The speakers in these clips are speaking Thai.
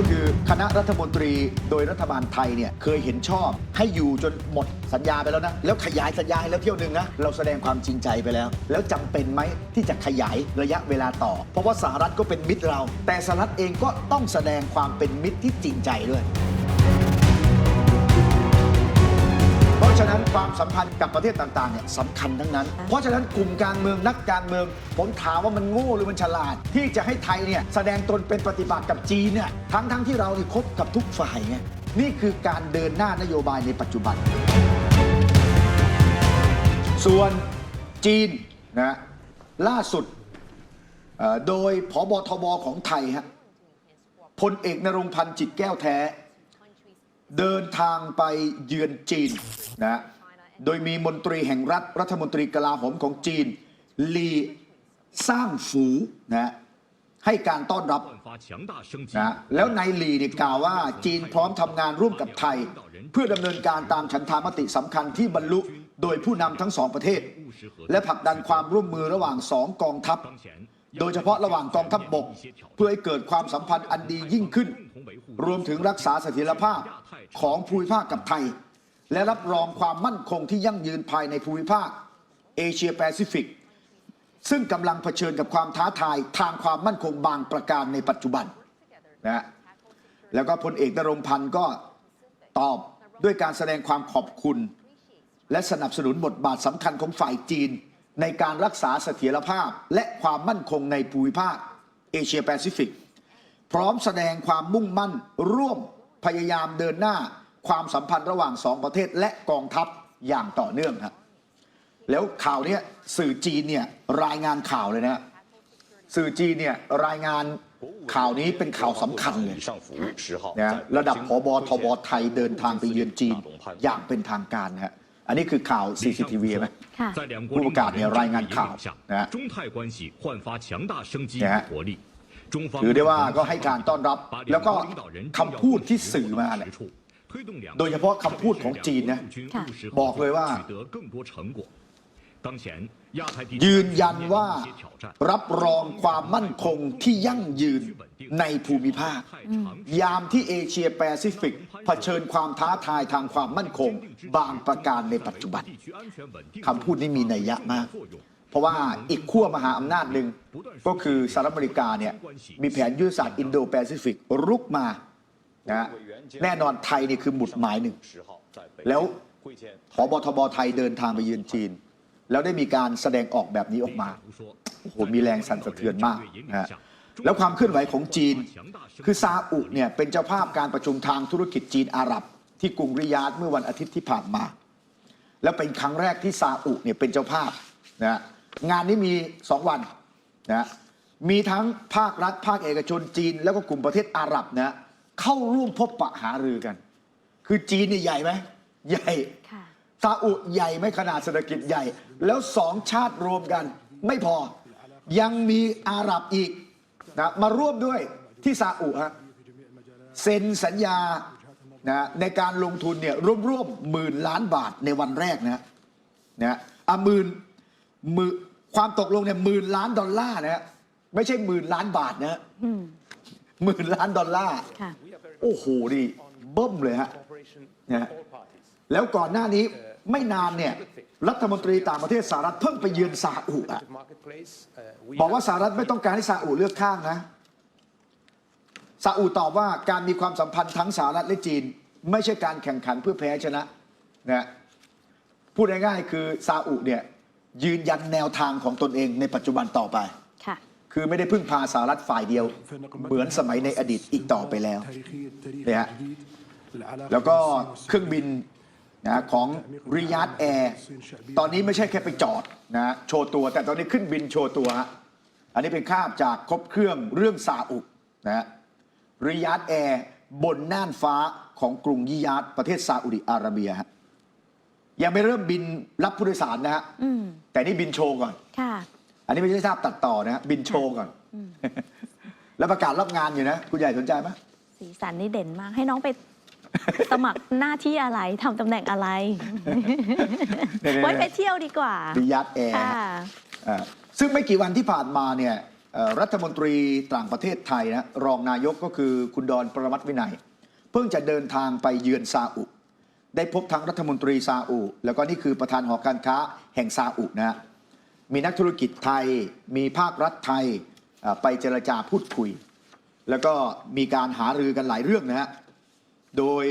ก็คือคณะรัฐมนตรีโดยรัฐบาลไทยเนี่ยเคยเห็นชอบ ให้อยู่จนหมดสัญญาไปแล้วนะ แล้วขยายสัญญาให้แล้วเที่ยวหนึ่งนะเราแสดงความจริงใจไปแล้ว แล้วจำเป็นไหมที่จะขยายระยะเวลาต่อ เพราะว่าสหรัฐก็เป็นมิตรเรา แต่สหรัฐเองก็ต้องแสดงความเป็นมิตรที่จริงใจด้วย ความสัมพันธ์กับประเทศต่างๆเนี่ยสำคัญทั้งนั้น เพราะฉะนั้นกลุ่มการเมืองนักการเมือง ผมถามว่ามันโง่หรือมันฉลาด ที่จะให้ไทยเนี่ยแสดงตนเป็นปฏิบัติกับจีนเนี่ยทั้งทั้งๆที่เราเนี่ยคบกับทุกฝ่ายไงนี่คือการเดินหน้านโยบายในปัจจุบัน ส่วนจีนนะล่าสุดเอ่อโดยผบทบของไทยฮะพลเอกนรงค์พันธ์จิตแก้วแท้ เดินทางไปเยือนจีนนะ โดยมีมนตรีแห่งรัฐรัฐมนตรีกลาโหมของจีน ลีสร้างฝูนะให้การต้อนรับนะแล้วนายลีเนี่ยกล่าวว่าจีนพร้อมทำงานร่วมกับไทย เพื่อดำเนินการตามฉันทามติสำคัญที่บรรลุโดยผู้นำทั้งสองประเทศ และผลักดันความร่วมมือระหว่างสองกองทัพ โดยเฉพาะระหว่างกองทัพบบก เพื่อให้เกิดความสัมพันธ์อันดียิ่งขึ้น รวมถึงรักษาเสถียรภาพของภูมิภาคกับไทย และรับรองความมั่นคงที่ยั่งยืนภายในภูมิภาคเอเชียแปซิฟิก ซึ่งกำลังเผชิญกับความท้าทายทางความมั่นคงบางประการในปัจจุบันนะฮะแล้วก็พลเอกนรงพันธ์ก็ตอบด้วยการแสดงความขอบคุณ และสนับสนุนบทบาทสำคัญของฝ่ายจีน ในการรักษาเสถียรภาพ และความมั่นคงในภูมิภาคเอเชียแปซิฟิก พร้อมแสดงความมุ่งมั่นร่วมพยายามเดินหน้า ความสัมพันธ์ระหว่างสองประเทศและกองทัพอย่างต่อเนื่องครับแล้วข่าวนี้สื่อจีนเนี่ยรายงานข่าวเลยนะสื่อจีนเนี่ยรายงานข่าวนี้เป็นข่าวสำคัญเลยนะระดับพบทบไทยเดินทางไปเยือนจีนอย่างเป็นทางการฮะอันนี้คือข่าว CCTV ไหมผู้ประกาศเนี่ยรายงานข่าวนะนะฮะถือได้ว่าก็ให้การต้อนรับ แล้วก็คำพูดที่สื่อมาเนี่ย โดยเฉพาะคำพูดของจีนนะบอกเลยว่ายืนยันว่ารับรองความมั่นคงที่ยั่งยืนในภูมิภาค ยามที่เอเชียแปซิฟิกเผชิญความท้าทายทางความมั่นคง บางประการในปัจจุบันคำพูดนี้มีนัยยะมาก เพราะว่าอีกขั้วมหาอำนาจหนึ่งก็คือสหรัฐอเมริกาเนี่ยมีแผนยุทธศาสตร์อินโดแปซิฟิกรุกมา นะแน่นอนไทยนี่คือหมุดหมายหนึ่ง แล้วพบทบไทยเดินทางไปเยือนจีน แล้วได้มีการแสดงออกแบบนี้ออกมาโอ้โหมีแรงสั่นสะเทือนมากนะแล้วความเคลื่อนไหวของจีน คือซาอุเนี่ยเป็นเจ้าภาพการประชุมทางธุรกิจจีนอาหรับ ที่กรุงริยาดเมื่อวันอาทิตย์ที่ผ่านมา และเป็นครั้งแรกที่ซาอุเนี่ยเป็นเจ้าภาพนะงานนี้มี 2 วันนะมีทั้งภาครัฐภาคเอกชนจีน แล้วก็กลุ่มประเทศอาหรับนะ เข้าร่วมพบปะหารือกัน คือจีนเนี่ยใหญ่ไหมใหญ่ค่ะ ซาอุใหญ่ไม่ขนาดเศรษฐกิจใหญ่ แล้วสองชาติรวมกัน ไม่พอ ยังมีอาหรับอีกนะมาร่วมด้วยที่ซาอุฮะเซ็นสัญญานะในการลงทุนเนี่ยร่วมๆหมื่นล้านบาทในวันแรกนะนะอะหมื่นหมื่นความตกลงเนี่ยหมื่นล้านดอลลาร์นะฮะไม่ใช่หมื่นล้านบาทนะฮะอืม หมื่นล้านดอลลาร์ ค่ะ โอ้โหดิเบิ้มเลยฮะนะฮะแล้วก่อนหน้านี้ไม่นานเนี่ยรัฐมนตรีต่างประเทศสหรัฐเพิ่งไปเยือนซาอุอะ marketplace. Uh, we บอกว่าสหรัฐไม่ต้องการให้ซาอุเลือกข้างนะซาอุตอบว่าการมีความสัมพันธ์ทั้งสหรัฐและจีน ไม่ใช่การแข่งขันเพื่อแพ้ชนะนะพูดง่ายๆคือซาอุเนี่ยยืนยันแนวทางของตนเองในปัจจุบันต่อไป ค่ะคือไม่ได้พึ่งพาสหรัฐฝ่ายเดียว เหมือนสมัยในอดีตอีกต่อไปแล้วเนี่ยฮะแล้วก็เครื่องบินนะของริยาดแอร์ตอนนี้ไม่ใช่แค่ไปจอดนะโชว์ตัว แต่ตอนนี้ขึ้นบินโชว์ตัวฮะอันนี้เป็นภาพจากครบเครื่องเรื่องซาอุนะฮะริยาดแอร์บนน่านฟ้าของกรุงยิยาดประเทศซาอุดิอาระเบียฮะยังไม่เริ่มบินรับผู้โดยสารนะฮะอืมแต่นี่บินโชว์ก่อนค่ะ อันนี้ไม่ใช่ภาพตัดต่อนะฮะบินโชว์ก่อน แล้วประกาศรับงานอยู่นะ คุณใหญ่สนใจไหมสีสันนี่เด่นมาก ให้น้องไปสมัครหน้าที่อะไรทำตำแหน่งอะไร ไว้ไปเที่ยวดีกว่าริยาดแอร์ค่ะอ่าซึ่งไม่กี่วันที่ผ่านมาเนี่ยเอ่อรัฐมนตรีต่างประเทศไทยนะรองนายกก็คือคุณดอนประมัติวินัย เพิ่งจะเดินทางไปเยือนซาอุ ได้พบทั้งรัฐมนตรีซาอุ แล้วก็นี่คือประธานหอการค้าแห่งซาอุนะฮะ มีนักธุรกิจไทย มีภาครัฐไทยเอ่อไปเจรจาพูดคุย แล้วก็มีการหารือกันหลายเรื่องนะฮะ โดย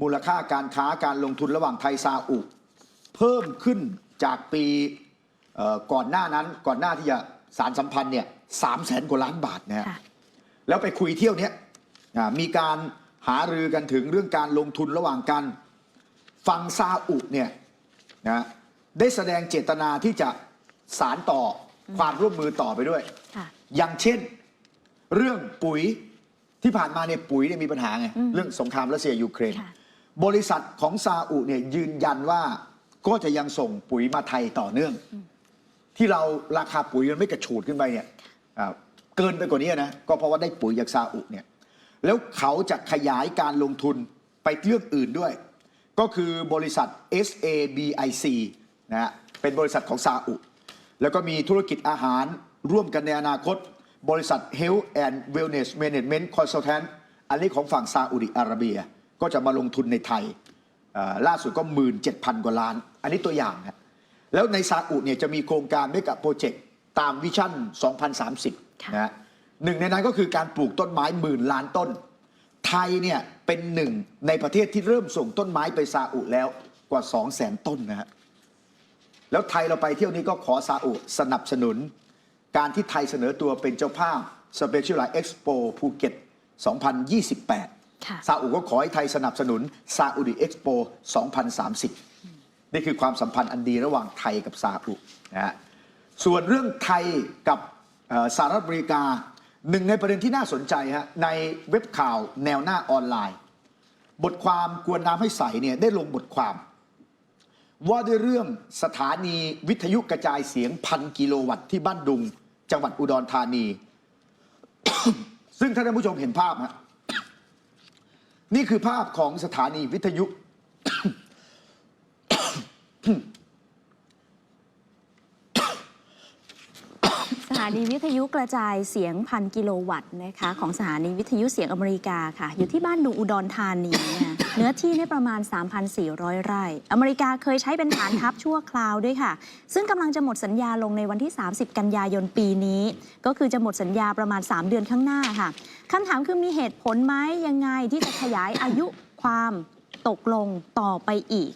มูลค่าการค้าการลงทุนระหว่างไทยซาอุเพิ่มขึ้นจากปีเอ่อก่อนหน้านั้นก่อนหน้าที่จะสารสัมพันธ์เนี่ยสามแสนกว่าล้านบาทนะฮะค่ะแล้วไปคุยเที่ยวเนี้ยอ่ามีการหารือกันถึงเรื่องการลงทุนระหว่างกันฟังซาอุเนี่ยนะได้แสดงเจตนาที่จะ สารต่อความร่วมมือต่อไปด้วยค่ะอย่างเช่น เรื่องปุ๋ยที่ผ่านมาเนี่ยปุ๋ยเนี่ยมีปัญหาไงอืมเรื่องสงครามรัสเซียยูเครนค่ะบริษัทของซาอุเนี่ยยืนยันว่าก็จะยังส่งปุ๋ยมาไทยต่อเนื่อง ที่เราราคาปุ๋ยมันไม่กระฉูดขึ้นไปเนี่ยอ่าเกินไปกว่านี้นะก็เพราะว่าได้ปุ๋ยจากซาอุเนี่ยแล้วเขาจะขยายการลงทุนไปเรื่องอื่นด้วย ก็คือบริษัท SABIC นะฮะเป็นบริษัทของซาอุ แล้วก็มีธุรกิจอาหารร่วมกันในอนาคต บริษัท Health and Wellness Management Consultant อันนี้ของฝั่งซาอุดิอาระเบีย ก็จะมาลงทุนในไทยเอ่อล่าสุดก็ 17,000 กว่าล้าน อันนี้ตัวอย่างครับแล้วในซาอุเนี่ยจะมีโครงการเมกะโปรเจกต์ตามวิชั่น 2030ค่ะนะฮะหนึ่งในนั้นก็คือการปลูกต้นไม้หมื่นล้านต้น ไทยเนี่ยเป็นหนึ่งในประเทศที่เริ่มส่งต้นไม้ไปซาอุแล้วกว่า 2 0 0แสนต้นนะฮะ แล้วไทยเราไปเที่ยวนี้ก็ขอซาอุสนับสนุน การที่ไทยเสนอตัวเป็นเจ้าภาพ Specialized Expo ภูเก็ต 2028ค่ะซาอุก็ขอให้ไทยสนับสนุนซาอุดิเอ็กซ์โป 2030 นี่คือความสัมพันธ์อันดีระหว่างไทยกับซาอุนะฮะส่วนเรื่องไทยกับเอ่อสหรัฐอเมริกาหนึ่งในประเด็นที่น่าสนใจฮะในเว็บข่าวแนวหน้าออนไลน์ บทความกวนน้ำให้ใสเนี่ยได้ลงบทความ ว่าด้วยเรื่องสถานีวิทยุกระจายเสียงพันกิโลวัตต์ที่บ้านดุง จังหวัดอุดรธานี ซึ่งถ้าท่านผู้ชมเห็นภาพฮะนี่คือภาพของสถานีวิทยุ ถานีวิทยุกระจายเสียงพันกิโลวัตต์นะคะของสถานีวิทยุเสียงอเมริกาค่ะ อยู่ที่บ้านดุงอุดรธานีเนี่ยเนื้อที่เนี่ยประมาณ 3,400 ไร่ อเมริกาเคยใช้เป็นฐานทัพชั่วคราวด้วยค่ะ ซึ่งกำลังจะหมดสัญญาลงในวันที่ 30 กันยายนปีนี้ ก็คือจะหมดสัญญาประมาณ 3 เดือนข้างหน้าค่ะคำถามคือมีเหตุผลไหมยังไงที่จะขยายอายุความตกลงต่อไปอีก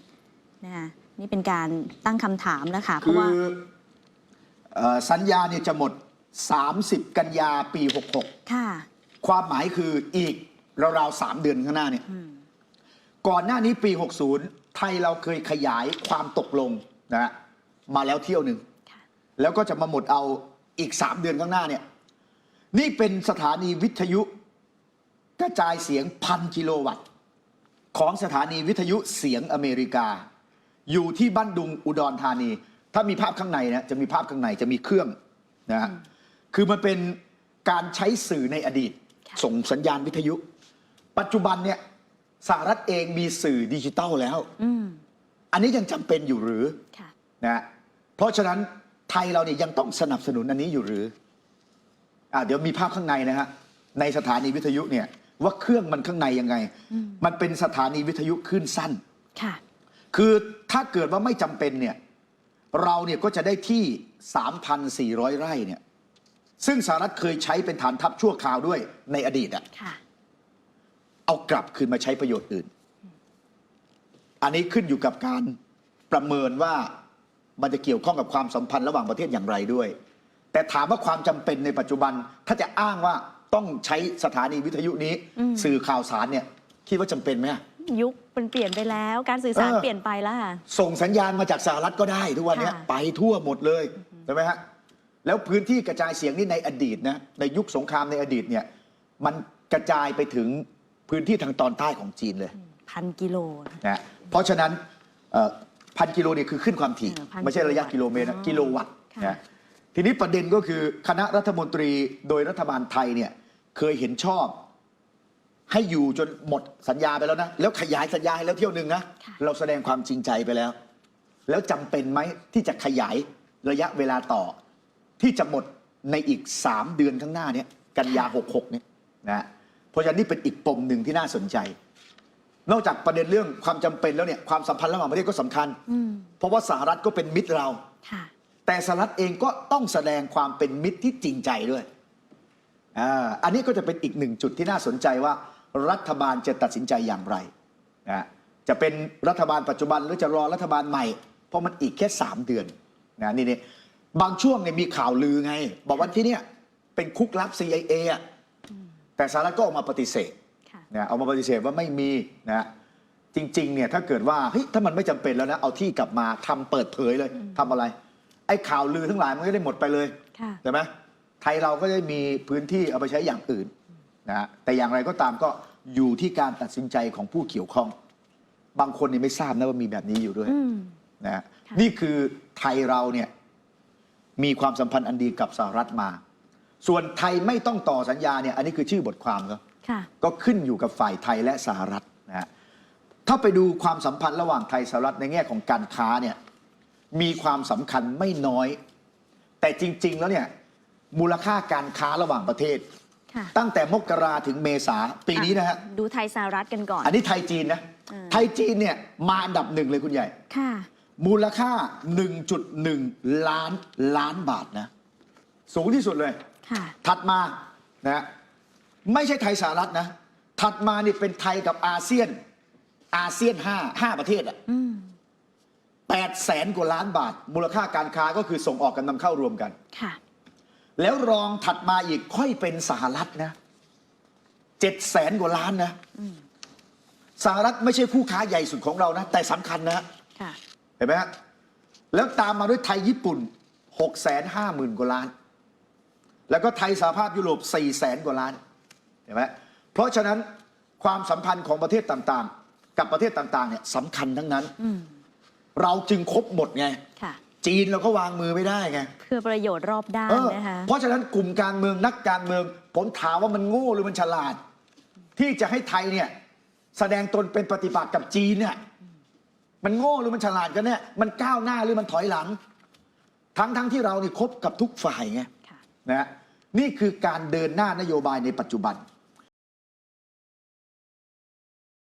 นะคะนี่เป็นการตั้งคำถามแล้วค่ะเพราะว่า สัญญาเนี่ยจะหมด 30 กันยาปีค่ะ66ความหมายคืออีกราวๆสามเดือนข้างหน้าเนี่ยอืมก่อนหน้านี้ปี 60 ไทยเราเคยขยายความตกลงนะฮะมาแล้วเที่ยวหนึ่งค่ะแล้วก็จะมาหมดเอาอีก3เดือนข้างหน้าเนี่ย นี่เป็นสถานีวิทยุกระจายเสียงพันกิโลวัตต์ ของสถานีวิทยุเสียงอเมริกา อยู่ที่บ้านดุงอุดรธานี ถ้ามีภาพข้างในนะจะมีภาพข้างในจะมีเครื่องนะฮะคือมันเป็นการใช้สื่อในอดีตค่ะส่งสัญญาณวิทยุ ปัจจุบันเนี่ยสหรัฐเองมีสื่อดิจิตอลแล้วอืมอันนี้ยังจำเป็นอยู่หรือค่ะนะฮะเพราะฉะนั้นไทยเราเนี่ยยังต้องสนับสนุนอันนี้อยู่หรืออ่าเดี๋ยวมีภาพข้างในนะฮะในสถานีวิทยุเนี่ยว่าเครื่องมันข้างในยังไงอืมมันเป็นสถานีวิทยุคลื่นสั้น ค่ะ คือถ้าเกิดว่าไม่จำเป็นเนี่ย เราเนี่ยก็จะได้ที่ 3,400 ไร่เนี่ยซึ่งสหรัฐเคยใช้เป็นฐานทัพชั่วคราวด้วยในอดีตอะค่ะ เอากลับคืนมาใช้ประโยชน์อื่น อันนี้ขึ้นอยู่กับการประเมินว่ามันจะเกี่ยวข้องกับความสัมพันธ์ระหว่างประเทศอย่างไรด้วย แต่ถามว่าความจำเป็นในปัจจุบันถ้าจะอ้างว่าต้องใช้สถานีวิทยุนี้ อืม สื่อข่าวสารเนี่ยคิดว่าจำเป็นไหมอะ ยุคมันเปลี่ยนไปแล้ว การสื่อสารเออเปลี่ยนไปแล้วค่ะ ส่งสัญญาณมาจากสหรัฐก็ได้ทุกวันเนี้ยค่ะ ไปทั่วหมดเลยใช่ไหมฮะแล้วพื้นที่กระจายเสียงนี่ในอดีตนะในยุคสงครามในอดีตเนี่ยมันกระจายไปถึงพื้นที่ทางตอนใต้ของจีนเลยพันกิโล นะนะเพราะฉะนั้นพันกิโลเนี่ยคือขึ้นความถี่ เออพันไม่ใช่ระยะกิโลเมตรนะอ๋อกิโลวัตต์ค่ะ นะทีนี้ประเด็นก็คือคณะรัฐมนตรีโดยรัฐบาลไทยเนี่ยเคยเห็นชอบ ให้อยู่จนหมดสัญญาไปแล้วนะ แล้วขยายสัญญาให้แล้วเที่ยวหนึ่งนะค่ะ เราแสดงความจริงใจไปแล้ว แล้วจำเป็นไหมที่จะขยายระยะเวลาต่อ ที่จะหมดในอีก 3 เดือนข้างหน้าเนี่ยกันยา 66เนี่ยนะเพราะฉะนั้นนี่เป็นอีกปมหนึ่งที่น่าสนใจ นอกจากประเด็นเรื่องความจำเป็นแล้วเนี่ยความสัมพันธ์ระหว่างประเทศก็สำคัญ อืมเพราะว่าสหรัฐก็เป็นมิตรเรา ค่ะ แต่สหรัฐเองก็ต้องแสดงความเป็นมิตรที่จริงใจด้วยอ่าอันนี้ก็จะเป็นอีกหนึ่งจุดที่น่าสนใจว่า รัฐบาลจะตัดสินใจอย่างไรนะจะเป็นรัฐบาลปัจจุบันหรือจะรอรัฐบาลใหม่ เพราะมันอีกแค่ 3 เดือนนะนี่นี่บางช่วงเนี่ยมีข่าวลือไง บอกว่าที่เนี่ยเป็นคุกลับ CIA อะแต่สหรัฐก็ออกมาปฏิเสธค่ะนะเอามาปฏิเสธว่าไม่มีนะจริงๆเนี่ยถ้าเกิดว่าเฮ้ยถ้ามันไม่จำเป็นแล้วนะเอาที่กลับมาทำเปิดเผยเลยทำอะไร ไอ้ข่าวลือทั้งหลายมันก็ได้หมดไปเลยค่ะใช่ไหมไทยเราก็ได้มีพื้นที่เอาไปใช้อย่างอื่น นะฮะแต่อย่างไรก็ตามก็อยู่ที่การตัดสินใจของผู้เกี่ยวข้อง บางคนนี่ไม่ทราบนะว่ามีแบบนี้อยู่ด้วยอืม นะฮะค่ะ นี่คือไทยเราเนี่ยมีความสัมพันธ์อันดีกับสหรัฐมา ส่วนไทยไม่ต้องต่อสัญญาเนี่ยอันนี้คือชื่อบทความครับ ค่ะ ก็ขึ้นอยู่กับฝ่ายไทยและสหรัฐนะฮะ ถ้าไปดูความสัมพันธ์ระหว่างไทยสหรัฐในแง่ของการค้าเนี่ยมีความสำคัญไม่น้อย แต่จริง ๆ แล้วเนี่ยมูลค่าการค้าระหว่างประเทศ ค่ะ ตั้งแต่มกราถึงเมษาปีนี้นะฮะ ดูไทยสหรัฐกันก่อน อันนี้ไทยจีนนะอืมไทยจีนเนี่ยมาอันดับหนึ่งเลยคุณใหญ่ ค่ะ มูลค่า 1.1 ล้านล้านบาทนะ สูงที่สุดเลย ค่ะ ถัดมานะไม่ใช่ไทยสหรัฐนะ ถัดมานี่เป็นไทยกับอาเซียน อาเซียนห้าห้าประเทศอะอืมแปดแสนกว่าล้านบาท มูลค่าการค้าก็คือส่งออกกันนำเข้ารวมกัน ค่ะ แล้วรองถัดมาอีกค่อยเป็นสหรัฐนะเจ็ดแสนกว่าล้านนะอืมสหรัฐไม่ใช่คู่ค้าใหญ่สุดของเรานะ แต่สำคัญนะค่ะเห็นไหมฮะแล้วตามมาด้วยไทยญี่ปุ่น6กแสนห้าหมื่นกว่าล้าน แล้วก็ไทยสหภาพยุโรป4ี่แสนกว่าล้านเห็นไหมเพราะฉะนั้นความสัมพันธ์ของประเทศต่างๆ กับประเทศต่างๆเนี่ยสำคัญทั้งนั้นอืมเราจึงครบหมดไงค่ะ จีนเราก็วางมือไม่ได้ไงเพื่อประโยชน์รอบด้านเออนะคะเพราะฉะนั้นกลุ่มการเมืองนักการเมือง ผมถามว่ามันโง่หรือมันฉลาด ที่จะให้ไทยเนี่ย แสดงตนเป็นปฏิปักษ์กับจีนเนี่ย มันโง่หรือมันฉลาดกันเนี่ย มันก้าวหน้าหรือมันถอยหลัง ทั้งทั้งที่เรานี่คบกับทุกฝ่ายไงค่ะ นะฮะนี่คือการเดินหน้านโยบายในปัจจุบัน